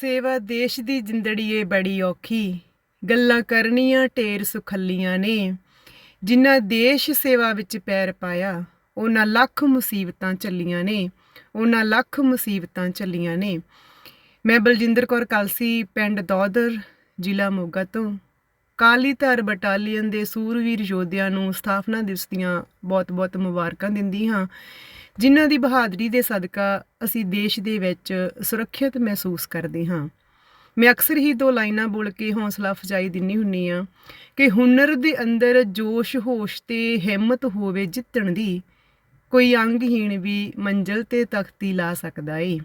ਸੇਵਾ ਦੇਸ਼ ਦੀ ਜਿੰਦੜੀਏ ਬੜੀ ਔਖੀ। ਗੱਲਾਂ ਕਰਨੀਆਂ ਢੇਰ ਸੁਖੱਲੀਆਂ ਨੇ। ਜਿਨ੍ਹਾਂ ਦੇਸ਼ ਸੇਵਾ ਵਿੱਚ ਪੈਰ ਪਾਇਆ, ਉਹਨਾਂ ਲੱਖ ਮੁਸੀਬਤਾਂ ਚੱਲੀਆਂ ਨੇ। ਉਹਨਾਂ ਲੱਖ ਮੁਸੀਬਤਾਂ ਚੱਲੀਆਂ ਨੇ। ਮੈਂ ਬਲਜਿੰਦਰ ਕੌਰ ਕਲਸੀ, ਪਿੰਡ ਦੌਦਰ ਜ਼ਿਲ੍ਹਾ ਮੋਗਾ ਤੋਂ। ਕਾਲੀ ਧਰ ਬਟਾਲੀਅਨ ਦੇ ਸੂਰਵੀਰ ਯੋਧਿਆਂ ਨੂੰ ਸਥਾਪਨਾ ਦਿਵਸ ਦੀਆਂ ਬਹੁਤ-ਬਹੁਤ ਮੁਬਾਰਕਾਂ ਦਿੰਦੀ ਹਾਂ। ਜਿਨ੍ਹਾਂ ਦੀ ਬਹਾਦਰੀ ਦੇ ਸਦਕਾ ਅਸੀਂ ਦੇਸ਼ ਦੇ ਵਿੱਚ ਸੁਰੱਖਿਅਤ ਮਹਿਸੂਸ ਕਰਦੇ ਹਾਂ। ਮੈਂ ਅਕਸਰ ਹੀ ਦੋ ਲਾਈਨਾਂ ਬੋਲ ਕੇ ਹੌਸਲਾ ਅਫਜ਼ਾਈ ਦਿੰਨੀ ਹੁੰਨੀ ਆ ਕਿ ਹੁਨਰ ਦੇ ਅੰਦਰ ਜੋਸ਼, ਹੋਸ਼ ਤੇ ਹਿੰਮਤ ਹੋਵੇ ਜਿੱਤਣ ਦੀ ਕੋਈ ਅੰਗਹੀਣ ਵੀ ਮੰਜ਼ਲ ਤੇ ਤਖਤੀ ਲਾ ਸਕਦਾ ਏ।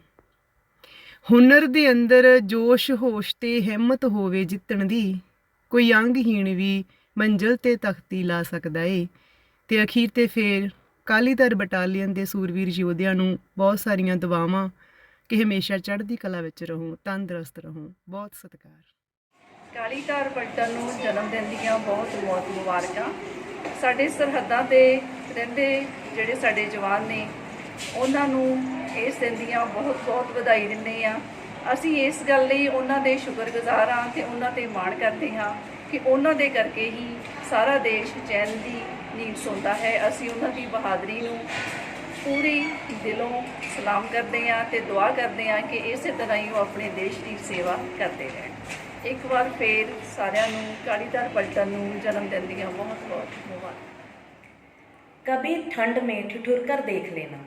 ਹੁਨਰ ਦੇ ਅੰਦਰ ਜੋਸ਼, ਹੋਸ਼ ਤੇ ਹਿੰਮਤ ਹੋਵੇ ਜਿੱਤਣ ਦੀ ਕੋਈ ਅੰਗਹੀਣ ਵੀ ਮੰਜ਼ਲ ਤੇ ਤਖਤੀ ਲਾ ਸਕਦਾ ਏ। ਤੇ ਅਖੀਰ ਤੇ ਫੇਰ ਕਾਲੀਧਰ ਬਟਾਲੀਅਨ ਦੇ ਸੂਰਵੀਰ ਯੋਧਿਆਂ ਨੂੰ ਬਹੁਤ ਸਾਰੀਆਂ ਦੁਆਵਾਂ ਕਿ ਹਮੇਸ਼ਾ ਚੜ੍ਹਦੀ ਕਲਾ ਵਿੱਚ ਰਹੋ, ਤੰਦਰੁਸਤ ਰਹੋ। ਬਹੁਤ ਸਤਿਕਾਰ। ਕਾਲੀ ਧਾਰ ਪਲਟਨ ਨੂੰ ਜਨਮ ਦਿਨ ਦੀਆਂ ਬਹੁਤ ਬਹੁਤ ਮੁਬਾਰਕਾਂ। ਸਾਡੇ ਸਰਹੱਦਾਂ ਤੇ ਰਹਿੰਦੇ ਜਿਹੜੇ ਸਾਡੇ ਜਵਾਨ ਨੇ, ਉਹਨਾਂ ਨੂੰ ਇਸ ਦਿਨ ਦੀਆਂ ਬਹੁਤ ਬਹੁਤ ਵਧਾਈ ਦਿੰਦੇ ਆ ਅਸੀਂ ਇਸ ਗੱਲ ਲਈ ਉਹਨਾਂ ਦੇ ਸ਼ੁਕਰਗੁਜ਼ਾਰ ਹਾਂ ਤੇ ਉਹਨਾਂ ਤੇ ਮਾਣ ਕਰਦੇ ਹਾਂ। ਕਿ ਉਹਨਾਂ ਦੇ ਕਰਕੇ ਹੀ ਸਾਰਾ ਦੇਸ਼ ਚੈਨ ਦੀ ਨੀਂਦ ਸੌਂਦਾ ਹੈ ਅਸੀਂ ਉਹਨਾਂ ਦੀ ਬਹਾਦਰੀ ਨੂੰ ਪੂਰੀ ਦਿਲੋਂ ਸਲਾਮ ਕਰਦੇ ਹਾਂ ਤੇ ਦੁਆ ਕਰਦੇ ਹਾਂ ਕਿ ਇਸੇ ਤਰ੍ਹਾਂ ਹੀ ਉਹ ਆਪਣੇ ਦੇਸ਼ ਦੀ ਸੇਵਾ ਕਰਦੇ ਰਹਿਣ ਇੱਕ ਵਾਰ ਫੇਰ ਸਾਰਿਆਂ ਨੂੰ ਕਾਲੀਧਰ ਪਲਟਨ ਨੂੰ ਜਨਮ ਦਿਨ ਦੀਆਂ ਬਹੁਤ ਬਹੁਤ ਮੁਬਾਰਕਾਂ कभी ठंड में ठिठुर कर देख लेना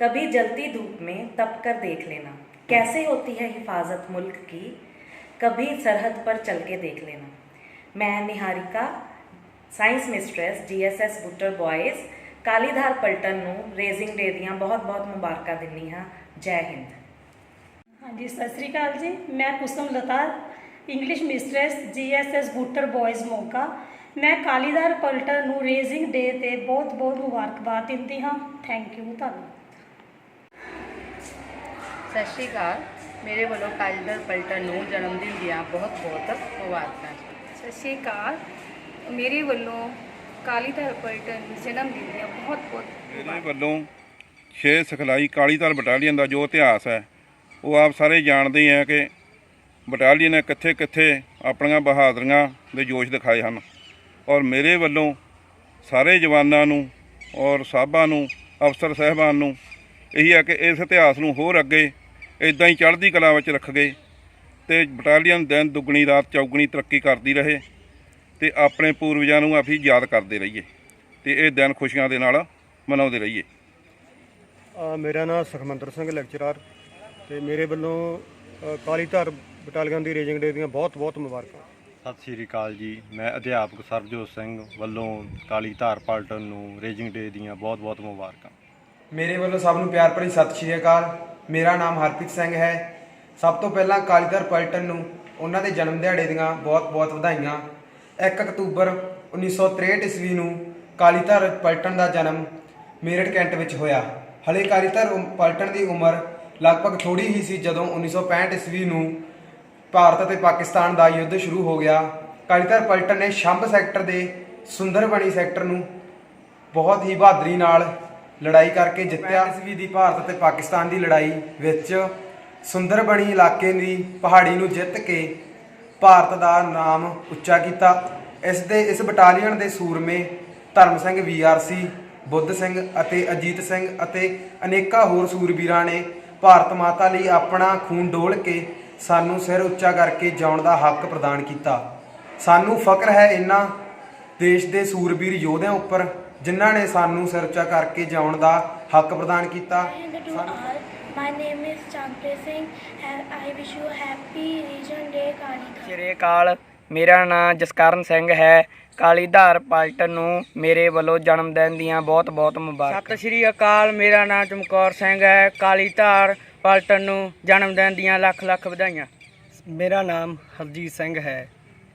कभी जलती धूप में तप कर देख लेना कैसे होती है हिफाजत मुल्क की कभी सरहद पर चल के देख लेना मैं Niharika science mistress G S S Buttar boys Kalidhar ਪਲਟਨ ਨੂੰ ਰੇਜ਼ਿੰਗ ਡੇ ਦੀਆਂ ਬਹੁਤ-ਬਹੁਤ ਮੁਬਾਰਕਾਂ ਦਿੰਨੀ ਹਾਂ। ਜੈ ਹਿੰਦ। ਹਾਂਜੀ ਸਤਿ ਸ੍ਰੀ ਅਕਾਲ ਜੀ। ਮੈਂ Kusum Lata English mistress GSS Buttar boys Moka. ਮੈਂ ਕਾਲੀਧਾਰ ਪਲਟਨ ਨੂੰ ਰੇਜ਼ਿੰਗ ਡੇ ਤੇ ਬਹੁਤ-ਬਹੁਤ ਮੁਬਾਰਕਬਾਦ ਦਿੰਦੀ ਹਾਂ। ਥੈਂਕ ਯੂ ਧੰਨਵਾਦ। ਸਤਿ ਸ੍ਰੀ ਅਕਾਲ। ਮੇਰੇ ਵੱਲੋਂ ਕਾਲੀਧਾਰ ਪਲਟਨ ਨੂੰ ਜਨਮ ਦਿਨ ਦੀਆਂ ਬਹੁਤ-ਬਹੁਤ ਮੁਬਾਰਕਾਂ ਸਤਿ ਸ਼੍ਰੀ ਅਕਾਲ। ਮੇਰੇ ਵੱਲੋਂ ਕਾਲੀਧਰ ਪਲਟਨ ਜਨਮ ਦਿਨ ਦੀਆਂ ਬਹੁਤ ਬਹੁਤ ਇਹਦੇ ਵੱਲੋਂ ਛੇ ਸਿਖਲਾਈ ਕਾਲੀਧਰ ਬਟਾਲੀਅਨ ਦਾ ਜੋ ਇਤਿਹਾਸ ਹੈ, ਉਹ ਆਪ ਸਾਰੇ ਜਾਣਦੇ ਆ ਕਿ ਬਟਾਲੀਅਨ ਨੇ ਕਿੱਥੇ ਕਿੱਥੇ ਆਪਣੀਆਂ ਬਹਾਦਰੀਆਂ ਦੇ ਜੋਸ਼ ਦਿਖਾਏ ਹਨ। ਔਰ ਮੇਰੇ ਵੱਲੋਂ ਸਾਰੇ ਜਵਾਨਾਂ ਨੂੰ ਔਰ ਸਾਹਬਾਂ ਨੂੰ, ਅਫਸਰ ਸਹਿਬਾਨ ਨੂੰ ਇਹੀ ਹੈ ਕਿ ਇਸ ਇਤਿਹਾਸ ਨੂੰ ਹੋਰ ਅੱਗੇ ਇਦਾਂ ਹੀ ਚੜ੍ਹਦੀ ਕਲਾ ਵਿੱਚ ਰੱਖ ਗਏ ਤੇ ਬਟਾਲੀਅਨ ਦਿਨ ਦੁੱਗਣੀ ਰਾਤ ਚੌਗਣੀ ਤਰੱਕੀ ਕਰਦੀ ਰਹੇ ਤੇ ਆਪਣੇ ਪੂਰਵਜਾਂ ਨੂੰ ਅਸੀਂ ਯਾਦ ਕਰਦੇ ਰਹੀਏ ਤੇ ਇਹ ਦਿਨ ਖੁਸ਼ੀਆਂ ਦੇ ਨਾਲ ਮਨਾਉਂਦੇ ਰਹੀਏ। ਅ, ਮੇਰਾ ਨਾਮ ਸੁਖਮੰਦਰ ਸਿੰਘ ਲੈਕਚਰਰ ਤੇ ਮੇਰੇ ਵੱਲੋਂ ਅ, ਕਾਲੀ ਧਾਰ ਬਟਾਲੀਅਨ ਦੀ ਰੇਜਿੰਗ ਡੇ ਦੀਆਂ ਬਹੁਤ ਬਹੁਤ ਮੁਬਾਰਕਾਂ। ਸਤਿ ਸ਼੍ਰੀ ਅਕਾਲ ਜੀ। ਮੈਂ ਅਧਿਆਪਕ ਸਰਬਜੋਤ ਸਿੰਘ ਵੱਲੋਂ ਕਾਲੀ ਧਾਰ ਪਾਲਟਨ ਨੂੰ ਰੇਜਿੰਗ ਡੇ ਦੀਆਂ ਬਹੁਤ-ਬਹੁਤ ਮੁਬਾਰਕਾਂ। ਮੇਰੇ ਵੱਲੋਂ ਸਭ ਨੂੰ ਪਿਆਰ ਭਰੀ ਸਤਿ ਸ਼੍ਰੀ ਅਕਾਲ। ਮੇਰਾ ਨਾਮ ਹਰਪ੍ਰੀਤ ਸਿੰਘ ਹੈ। ਸਭ ਤੋਂ ਪਹਿਲਾਂ ਕਾਲੀਧਰ ਪਲਟਨ ਨੂੰ ਉਹਨਾਂ ਦੇ ਜਨਮ ਦਿਹਾੜੇ ਦੀਆਂ ਬਹੁਤ-ਬਹੁਤ ਵਧਾਈਆਂ। 1 ਅਕਤੂਬਰ 1963 ਈਸਵੀ ਨੂੰ ਕਾਲੀਧਰ ਪਲਟਨ ਦਾ ਜਨਮ ਮੇਰਠ ਕੈਂਟ ਵਿੱਚ ਹੋਇਆ। ਹਲੇ ਕਾਲੀਧਰ ਉਮ- ਪਲਟਨ ਦੀ ਉਮਰ ਲਗਭਗ ਥੋੜੀ ਹੀ ਸੀ ਜਦੋਂ 1965 ਈਸਵੀ ਨੂੰ ਭਾਰਤ ਅਤੇ ਪਾਕਿਸਤਾਨ ਦਾ ਯੁੱਧ ਸ਼ੁਰੂ ਹੋ ਗਿਆ। ਕਾਲੀਧਰ ਪਲਟਨ ਨੇ ਸ਼ੰਭ ਸੈਕਟਰ ਦੇ ਸੁੰਦਰਬਣੀ ਸੈਕਟਰ ਨੂੰ ਬਹੁਤ ਹੀ ਬਹਾਦਰੀ ਨਾਲ ਲੜਾਈ ਕਰਕੇ ਜਿੱਤਿਆ। ਈਸਵੀ ਦੀ ਭਾਰਤ ਅਤੇ ਪਾਕਿਸਤਾਨ ਦੀ ਲੜਾਈ ਵਿੱਚ ਸੁੰਦਰਬਣੀ ਇਲਾਕੇ ਦੀ ਪਹਾੜੀ ਨੂੰ ਜਿੱਤ ਕੇ ਭਾਰਤ ਦਾ ਨਾਮ ਉੱਚਾ ਕੀਤਾ ਇਸ ਦੇ, ਇਸ ਬਟਾਲੀਅਨ ਦੇ ਸੂਰਮੇ ਧਰਮ ਸਿੰਘ ਵੀਆਰਸੀ ਬੁੱਧ ਸਿੰਘ ਅਤੇ ਅਜੀਤ ਸਿੰਘ ਅਤੇ ਅਨੇਕਾਂ ਹੋਰ ਸੂਰਬੀਰਾਂ ਨੇ ਭਾਰਤ ਮਾਤਾ ਲਈ ਆਪਣਾ ਖੂਨ ਡੋਲ ਕੇ ਸਾਨੂੰ ਸਿਰ ਉੱਚਾ ਕਰਕੇ ਜਿਉਣ ਦਾ ਹੱਕ ਪ੍ਰਦਾਨ ਕੀਤਾ ਸਾਨੂੰ ਫਕਰ ਹੈ ਇਹਨਾਂ ਦੇਸ਼ ਦੇ ਸੂਰਬੀਰ ਯੋਧਿਆਂ ਉੱਪਰ, ਜਿਨ੍ਹਾਂ ਨੇ ਸਾਨੂੰ ਸਿਰ ਉੱਚਾ ਕਰਕੇ ਜਿਉਣ ਦਾ ਹੱਕ ਪ੍ਰਦਾਨ ਕੀਤਾ. My name is Champre Singh and I wish you happy Region Day Kalika. ਸ੍ਰੀ ਅਕਾਲ। ਮੇਰਾ ਨਾਮ ਜਸਕਰਨ ਸਿੰਘ ਹੈ। ਕਾਲੀਧਾਰ ਪਲਟਨ ਨੂੰ ਮੇਰੇ ਵੱਲੋਂ ਜਨਮ ਦਿਨ ਦੀਆਂ ਬਹੁਤ-ਬਹੁਤ ਮੁਬਾਰਕਾਂ। ਸਤਿ ਸ਼੍ਰੀ ਅਕਾਲ ਮੇਰਾ ਨਾਮ ਚਮਕੌਰ ਸਿੰਘ ਹੈ। ਕਾਲੀਧਾਰ ਪਲਟਨ ਨੂੰ ਜਨਮ ਦਿਨ ਦੀਆਂ ਲੱਖ-ਲੱਖ ਵਧਾਈਆਂ। ਮੇਰਾ ਨਾਮ ਹਰਜੀਤ ਸਿੰਘ ਹੈ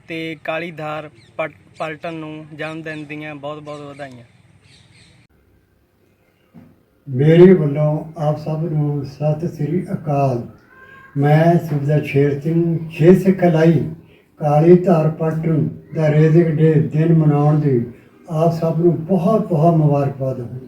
ਤੇ ਕਾਲੀਧਾਰ ਪਟ- ਪਲਟਨ ਨੂੰ ਜਨਮ ਦਿਨ ਦੀਆਂ ਬਹੁਤ ਬਹੁਤ ਵਧਾਈਆਂ। ਮੇਰੇ ਵੱਲੋਂ ਆਪ ਸਭ ਨੂੰ ਸਤਿ ਸ੍ਰੀ ਅਕਾਲ। ਮੈਂ ਸੁਬਦਾ ਸ਼ੇਰ ਸਿੰਘ, ਛੇ ਸਿਖਲਾਈ ਕਾਲੀ ਧਾਰ ਪੱਟ ਦਾ ਰੇਜ਼ਿਕ ਡੇ ਦਿਨ ਮਨਾਉਣ ਦੀ ਆਪ ਸਭ ਨੂੰ ਬਹੁਤ ਬਹੁਤ ਮੁਬਾਰਕਬਾਦ ਹੋਵੇ